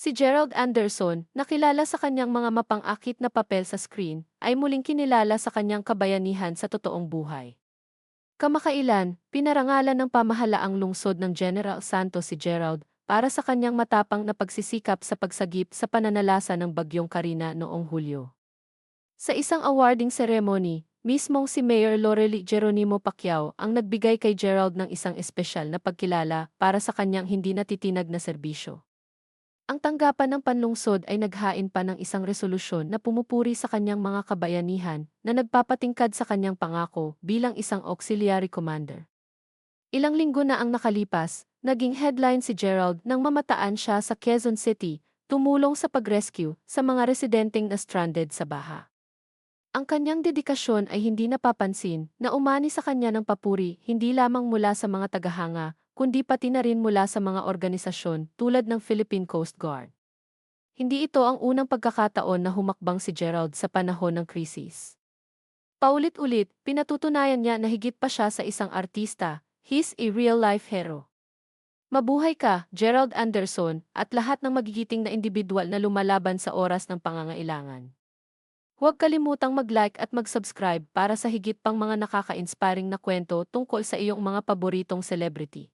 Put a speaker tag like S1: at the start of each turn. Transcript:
S1: Si Gerald Anderson, nakilala sa kanyang mga mapang-akit na papel sa screen, ay muling kinilala sa kanyang kabayanihan sa totoong buhay. Kamakailan, pinarangalan ng pamahalaang lungsod ng General Santos si Gerald para sa kanyang matapang na pagsisikap sa pagsagip sa pananalasa ng Bagyong Karina noong Hulyo. Sa isang awarding ceremony, mismong si Mayor Lorely Geronimo Pacquiao ang nagbigay kay Gerald ng isang espesyal na pagkilala para sa kanyang hindi natitinag na serbisyo. Ang tanggapan ng panlungsod ay naghain pa ng isang resolusyon na pumupuri sa kanyang mga kabayanihan na nagpapatingkad sa kanyang pangako bilang isang auxiliary commander. Ilang linggo na ang nakalipas, naging headline si Gerald nang mamataan siya sa Quezon City, tumulong sa pag-rescue sa mga residenteng na stranded sa baha. Ang kanyang dedikasyon ay hindi napapansin na umani sa kanya ng papuri hindi lamang mula sa mga tagahanga, kundi pati na rin mula sa mga organisasyon tulad ng Philippine Coast Guard. Hindi ito ang unang pagkakataon na humakbang si Gerald sa panahon ng krisis. Paulit-ulit, pinatutunayan niya na higit pa siya sa isang artista, he's a real-life hero. Mabuhay ka, Gerald Anderson, at lahat ng magigiting na individual na lumalaban sa oras ng pangangailangan. Huwag kalimutang mag-like at mag-subscribe para sa higit pang mga nakaka-inspiring na kwento tungkol sa iyong mga paboritong celebrity.